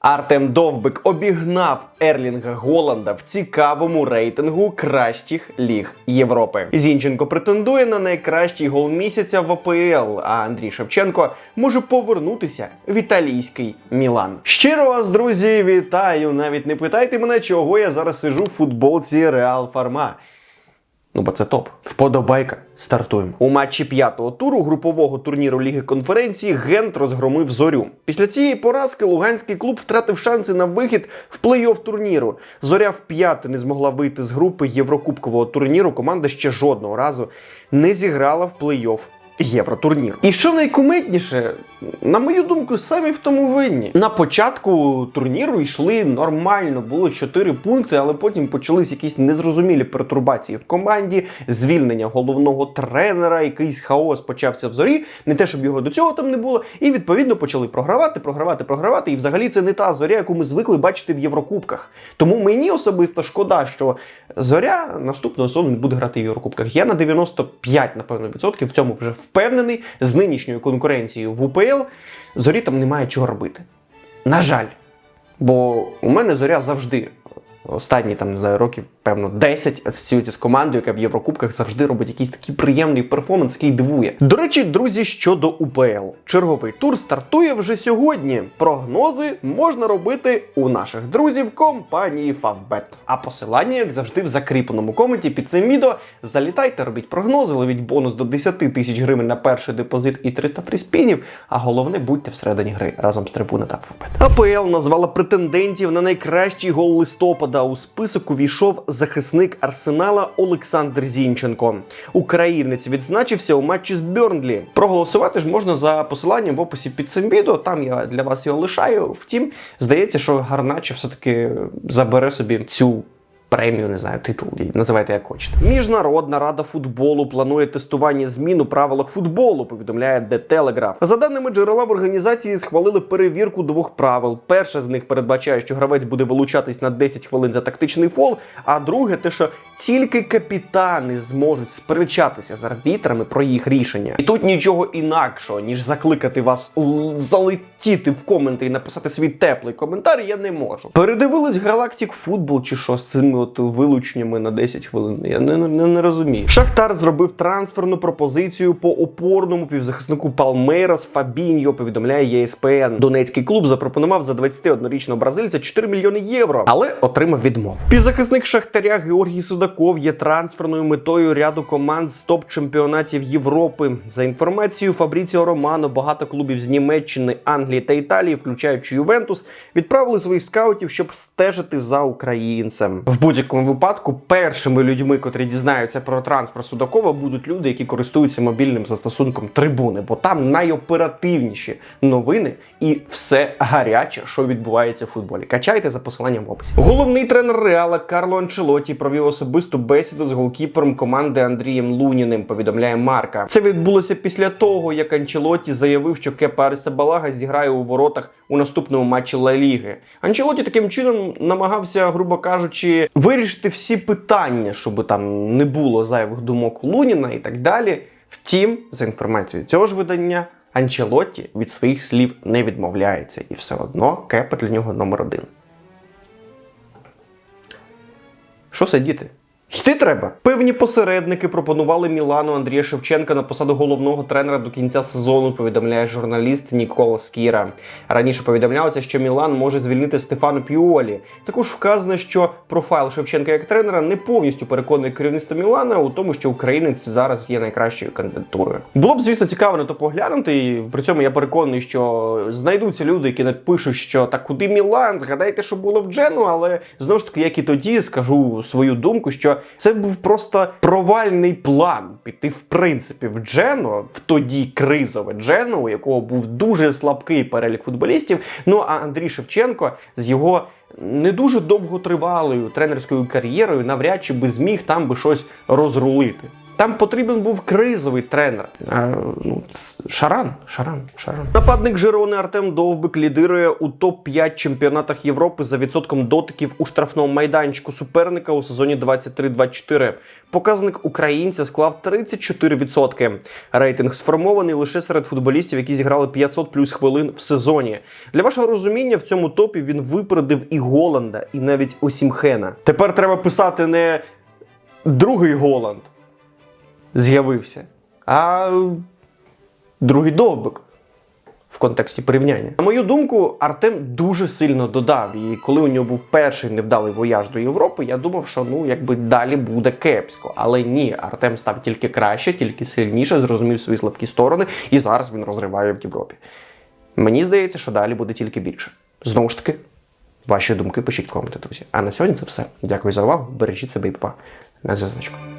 Артем Довбик обігнав Ерлінга Голланда в цікавому рейтингу кращих ліг Європи. Зінченко претендує на найкращий гол місяця в АПЛ, а Андрій Шевченко може повернутися в італійський Мілан. Щиро вас, друзі, вітаю! Навіть не питайте мене, чого я зараз сижу в футболці Реал Фарма. Ну, бо це топ. Вподобайка. Стартуємо. У матчі п'ятого туру групового турніру Ліги конференції Гент розгромив зорю. Після цієї поразки луганський клуб втратив шанси на вихід в плей-офф турніру. Зоря вп'яте не змогла вийти з групи Єврокубкового турніру. Команда ще жодного разу не зіграла в плей-офф Євротурнір. І що найкумедніше, на мою думку, самі в тому винні. На початку турніру йшли нормально, було 4 пункти, але потім почались якісь незрозумілі пертурбації в команді, звільнення головного тренера, якийсь хаос почався в зорі. Не те, щоб його до цього там не було. І відповідно почали програвати, програвати, програвати. І взагалі це не та зоря, яку ми звикли бачити в Єврокубках. Тому мені особисто шкода, що зоря наступного сезону не буде грати в Єврокубках. Я на 95, напевно, відсотків в цьому вже впевнений з нинішньою конкуренцією в УПЛ. Зорі там немає чого робити. На жаль. Бо у мене зоря завжди. Останні там не знаю років, певно, 10 асоціюється з командою, яка в Єврокубках завжди робить якийсь такий приємний перформанс, який дивує. До речі, друзі, щодо УПЛ. Черговий тур стартує вже сьогодні. Прогнози можна робити у наших друзів компанії Favbet. А посилання, як завжди, в закріпленому коменті під цим відео. Залітайте, робіть прогнози, ловіть бонус до 10 тисяч гривень на перший депозит і 300 фріспінів. А головне, будьте всередині гри разом з трибуни та Favbet. АПЛ назвала претендентів на найкращий гол листопада. У список увійшов захисник Арсенала Олександр Зінченко. Українець відзначився у матчі з Бьорнлі. Проголосувати ж можна за посиланням в описі під цим відео. Там я для вас його лишаю. Втім, здається, що Гарначе все-таки забере собі цю. Премію, не знаю, титул, називайте як хочете. Міжнародна рада футболу планує тестування змін у правилах футболу, повідомляє The Telegraph. За даними джерела в організації, схвалили перевірку двох правил. Перше з них передбачає, що гравець буде вилучатись на 10 хвилин за тактичний фол. А друге, те, що тільки капітани зможуть сперечатися з арбітрами про їх рішення. І тут нічого інакшого, ніж закликати вас залетіти в коменти і написати свій теплий коментар, я не можу. Передивились Галактик футбол чи що з от вилученнями на 10 хвилин. Я не, не, не розумію. Шахтар зробив трансферну пропозицію по опорному півзахиснику Палмейрас Фабіньо. Повідомляє ЄСПН. Донецький клуб запропонував за 21-річного бразильця 4 мільйони євро, але отримав відмову. Півзахисник Шахтаря Георгій Судаков є трансферною метою ряду команд з топ-чемпіонатів Європи. За інформацією Фабріціо Романо, багато клубів з Німеччини, Англії та Італії, включаючи Ювентус, відправили своїх скаутів, щоб стежити за українцем. В будь-якому випадку першими людьми, котрі дізнаються про трансфер Судакова, будуть люди, які користуються мобільним застосунком трибуни, бо там найоперативніші новини і все гаряче, що відбувається в футболі. Качайте за посиланням в описі. Головний тренер Реала Карло Анчелоті провів особисту бесіду з голкіпером команди Андрієм Луніним. Повідомляє Марка. Це відбулося після того, як Анчелоті заявив, що Кепа Арисабалага зіграє у воротах у наступному матчі Ла Ліги. Анчелоті таким чином намагався, грубо кажучи, вирішити всі питання, щоб там не було зайвих думок Луніна і так далі. Втім, за інформацією цього ж видання, Анчелотті від своїх слів не відмовляється, і все одно Кепа для нього номер один. Що сидіти? Йти треба. Певні посередники пропонували Мілану Андрія Шевченка на посаду головного тренера до кінця сезону. Повідомляє журналіст Нікола Скіра. Раніше повідомлялося, що Мілан може звільнити Стефану Піолі. Також вказано, що профайл Шевченка як тренера не повністю переконує керівництво Мілана у тому, що українець зараз є найкращою кандидатурою. Було б, звісно, цікаво на то поглянути. І при цьому я переконаний, що знайдуться люди, які напишуть, що так куди Мілан? Згадайте, що було в Джену, але знову ж таки, як і тоді, скажу свою думку, що це був просто провальний план піти, в принципі, в Джену, в тоді кризове Джену, у якого був дуже слабкий перелік футболістів. Ну а Андрій Шевченко з його не дуже довготривалою тренерською кар'єрою навряд чи би зміг там би щось розрулити. Там потрібен був кризовий тренер. А, ну, Шаран, Шаран, Шаран. Нападник Жирони Артем Довбик лідирує у топ-5 чемпіонатах Європи за відсотком дотиків у штрафному майданчику суперника у сезоні 23-24. Показник українця склав 34%. Рейтинг сформований лише серед футболістів, які зіграли 500 плюс хвилин в сезоні. Для вашого розуміння, в цьому топі він випередив і Голланда, і навіть Осімхена. Тепер треба писати не другий Голланд з'явився, а другий довбик в контексті порівняння. На мою думку, Артем дуже сильно додав. І коли у нього був перший невдалий вояж до Європи, я думав, що ну якби далі буде кепсько. Але ні, Артем став тільки краще, тільки сильніше, зрозумів свої слабкі сторони, і зараз він розриває в Європі. Мені здається, що далі буде тільки більше. Знову ж таки, ваші думки пишіть в коменти, друзі. А на сьогодні це все. Дякую за увагу. Бережіть себе і па. На зв'язочку.